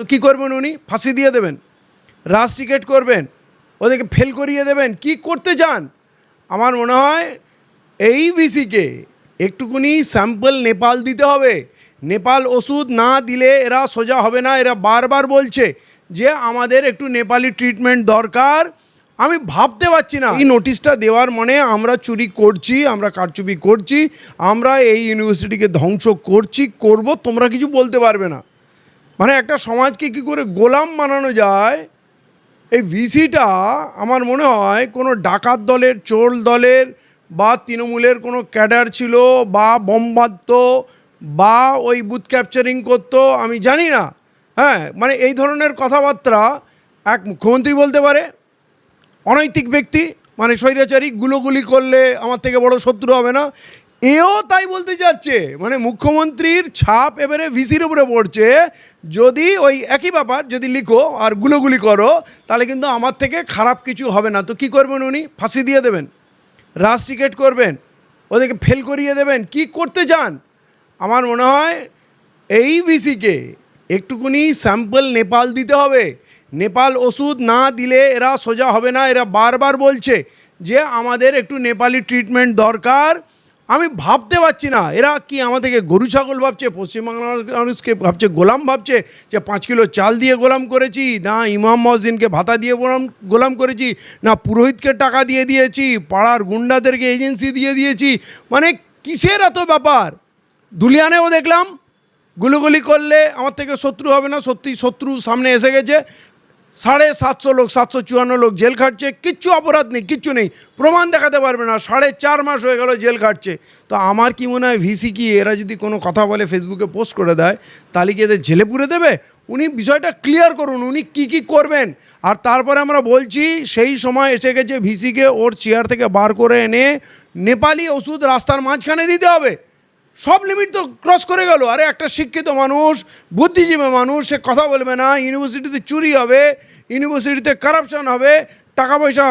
তো কী করবেন উনি? ফাঁসি দিয়ে দেবেন। রাস টিকেট করবেন। ওদেরকে ফেল করিয়ে দেবেন। কি করতে চান? আমার মনে হয় এই বিসিকে একটুকুনি স্যাম্পল নেপাল দিতে হবে। নেপাল ওষুধ না দিলে এরা সোজা হবে না। এরা বারবার বলছে যে আমাদের একটু নেপালি ট্রিটমেন্ট দরকার। আমি ভাবতে পারছি না। এই নোটিশটা দেওয়ার মানে আমরা চুরি করছি, আমরা কারচুপি করছি, আমরা এই ইউনিভার্সিটিকে ধ্বংস করছি, করব, তোমরা কিছু বলতে পারবে না। মানে একটা সমাজকে কি করে গোলাম বানানো যায়? এই ভিসিটা আমার মনে হয় কোনো ডাকাত দলের, চোর দলের বা তৃণমূলের কোনো ক্যাডার ছিল বা বোমবাদ্য বা ওই বুথ ক্যাপচারিং করতো, আমি জানি না। হ্যাঁ মানে এই ধরনের কথাবার্তা এক মুখ্যমন্ত্রী বলতে পারে, অনৈতিক ব্যক্তি মানে স্বৈরাচারী, গুলোগুলি করলে আমার থেকে বড় শত্রু হবে না। এও তাই বলতে যাচ্ছে মানে মুখ্যমন্ত্রীর ছাপ এবারে ভিসির উপরে পড়ছে, যদি ওই একই ব্যাপার যদি লিখো আর গুলোগুলি করো, তাহলে কিন্তু আমার থেকে খারাপ কিছু হবে না। তো কি করবেন উনি? ফাঁসি দিয়ে দেবেন রাস টিকেট করবেন, ওদেরকে ফেল করিয়ে দেবেন, কি করতে চান? আমার মনে হয় এই ভিসিকে একটুকুনি স্যাম্পল নেপাল দিতে হবে। নেপাল ওষুধ না দিলে এরা সোজা হবে না, এরা বারবার বলছে যে আমাদের একটু নেপালি ট্রিটমেন্ট দরকার আমি ভাবতে পারছি না। এরা কি আমাদেরকে গরু ছাগল ভাবছে, পশ্চিমবাংলার মানুষকে ভাবছে, গোলাম ভাবছে যে পাঁচ কিলো চাল দিয়ে গোলাম করেছি, না ইমাম মসজিদকে ভাতা দিয়ে গোলাম গোলাম করেছি, না পুরোহিতকে টাকা দিয়ে দিয়েছি, পাড়ার গুন্ডাদেরকে এজেন্সি দিয়ে দিয়েছি। মানে কিসের এত ব্যাপার? দুলিয়ানেও দেখলাম, গুলোগুলি করলে আমার থেকে শত্রু হবে না, সত্যি শত্রু সামনে এসে গেছে। সাড়ে সাতশো লোক, সাতশো চুয়ান্ন লোক জেল খাটছে, কিচ্ছু অপরাধ নেই, কিচ্ছু নেই। প্রমাণ দেখাতে পারবে না, সাড়ে চার মাস হয়ে গেল জেল খাটছে। তো আমার কি মনে হয় ভিসি কি, এরা যদি কোনো কথা বলে ফেসবুকে পোস্ট করে দেয়, তাহলে কি এদের জেলে পুরে দেবে? উনি বিষয়টা ক্লিয়ার করুন, উনি কি কি করবেন। আর তারপরে আমরা বলছি, সেই সময় এসে গেছে ভিসিকে, ওর চেয়ার থেকে বার করে এনে নেপালি ওষুধ রাস্তার মাঝখানে দিতে হবে। সব লিমিট তো ক্রস করে গেল। আরে একটা শিক্ষিত মানুষ, বুদ্ধিজীবী মানুষ, সে কথা বলবে না ইউনিভার্সিটিতে চুরি হবে ইউনিভার্সিটিতে কারাপশান হবে, টাকা পয়সা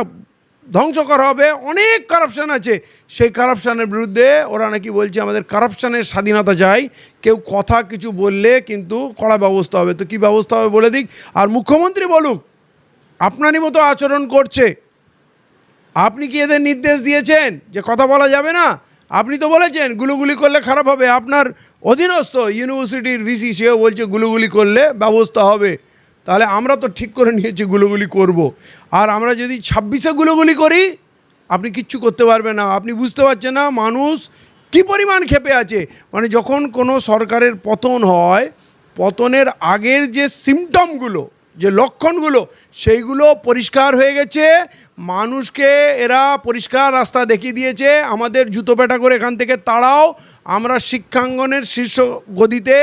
ধ্বংস করা হবে, অনেক কারাপশান আছে। সেই কারাপশানের বিরুদ্ধে ওরা নাকি বলছে, আমাদের কারাপশানের স্বাধীনতা চাই। কেউ কথা কিছু বললে কিন্তু কড়া ব্যবস্থা হবে। তো কী ব্যবস্থা হবে বলে দিক। আর মুখ্যমন্ত্রী বলুক, আপনারই মতো আচরণ করছে। আপনি কি এদের নির্দেশ দিয়েছেন যে কথা বলা যাবে না? আপনি তো বলেছেন গুলোগুলি করলে খারাপ হবে। আপনার অধীনস্থ ইউনিভার্সিটির ভিসি সেও বলছে গুলোগুলি করলে ব্যবস্থা হবে। তাহলে আমরা তো ঠিক করে নিয়েছি গুলোগুলি করব। আর আমরা যদি ছাব্বিশে গুলোগুলি করি, আপনি কিচ্ছু করতে পারবেন না। আপনি বুঝতে পারছেন না মানুষ কি পরিমাণ ক্ষেপে আছে। মানে যখন কোনো সরকারের পতন হয়, পতনের আগের যে সিমটমগুলো যে লক্ষণগুলো, সেইগুলো পরিষ্কার হয়ে গেছে। মানুষকে এরা পরিষ্কার রাস্তা দেখিয়ে দিয়েছে। আমাদের জুতো পেটা করে এখান থেকে তাড়াও। আমরা শিক্ষাঙ্গনের শীর্ষ গদিতে।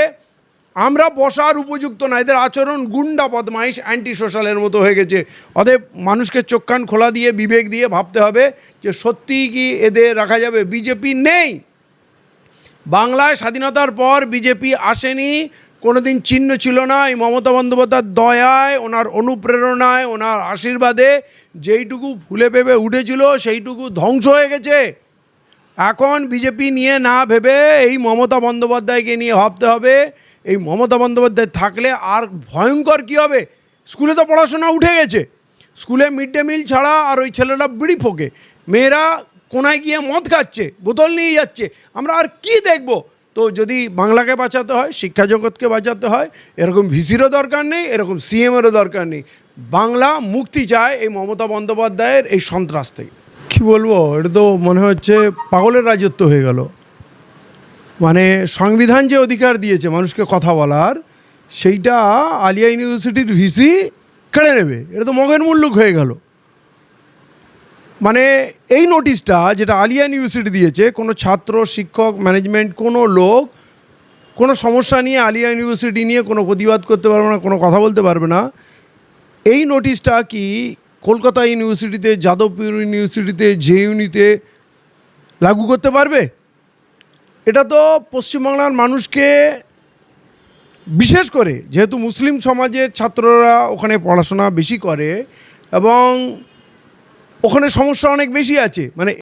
আমরা বসার উপযুক্ত না। এদের আচরণ গুন্ডা বদমাইশ অ্যান্টি সোশ্যালের মতো হয়ে গেছে। অতএব মানুষকে চোখ কান খোলা দিয়ে, বিবেক দিয়ে ভাবতে হবে যে সত্যিই কি এদের রাখা যাবে? বিজেপি নেই। বাংলায় স্বাধীনতার পর বিজেপি আসেনি। কোনোদিন চিহ্ন ছিল না, এই মমতা বন্দ্যোপাধ্যায়ের দয়ায়, ওনার অনুপ্রেরণায়, ওনার আশীর্বাদে যেইটুকু ফুলে ভেবে উঠেছিল, সেইটুকু ধ্বংস হয়ে গেছে। এখন বিজেপি নিয়ে না ভেবে এই মমতা বন্দ্যোপাধ্যায়কে নিয়ে ভাবতে হবে। এই মমতা বন্দ্যোপাধ্যায় থাকলে আর ভয়ঙ্কর কী হবে? স্কুলে তো পড়াশোনা উঠে গেছে। স্কুলে মিড ডে মিল ছাড়া আর ওই ছেলেরা বিড়ি ফোকে। মেয়েরা কোনায় গিয়ে মদ খাচ্ছে, বোতল নিয়ে যাচ্ছে। আমরা আর কি দেখব? তো যদি বাংলাকে বাঁচাতে হয়, শিক্ষা জগৎকে বাঁচাতে হয়, এরকম ভিসিরও দরকার নেই, এরকম সিএমেরও দরকার নেই। বাংলা মুক্তি চায় এই মমতা বন্দ্যোপাধ্যায়ের এই সন্ত্রাস থেকে। কী বলব, এটা তো মনে হচ্ছে পাগলের রাজত্ব হয়ে গেল। মানে সংবিধান যে অধিকার দিয়েছে মানুষকে কথা বলার, সেইটা আলিয়া ইউনিভার্সিটির ভিসি কেড়ে নেবে। এটা তো মগের মুল্লুক হয়ে গেল। মানে এই নোটিশটা যেটা আলিয়া ইউনিভার্সিটি দিয়েছে, কোনো ছাত্র, শিক্ষক ম্যানেজমেন্ট কোনো লোক কোনো সমস্যা নিয়ে আলিয়া ইউনিভার্সিটি নিয়ে কোনো প্রতিবাদ করতে পারবে না, কোনো কথা বলতে পারবে না। এই নোটিশটা কি কলকাতা ইউনিভার্সিটিতে যাদবপুর ইউনিভার্সিটিতে জে ইউনিতে লাগু করতে পারবে? এটা তো পশ্চিমবাংলার মানুষকে বিশেষ করে, যেহেতু মুসলিম সমাজের ছাত্ররা ওখানে পড়াশোনা বেশি করে এবং ওখানে সমস্যা অনেক বেশি আছে। মানে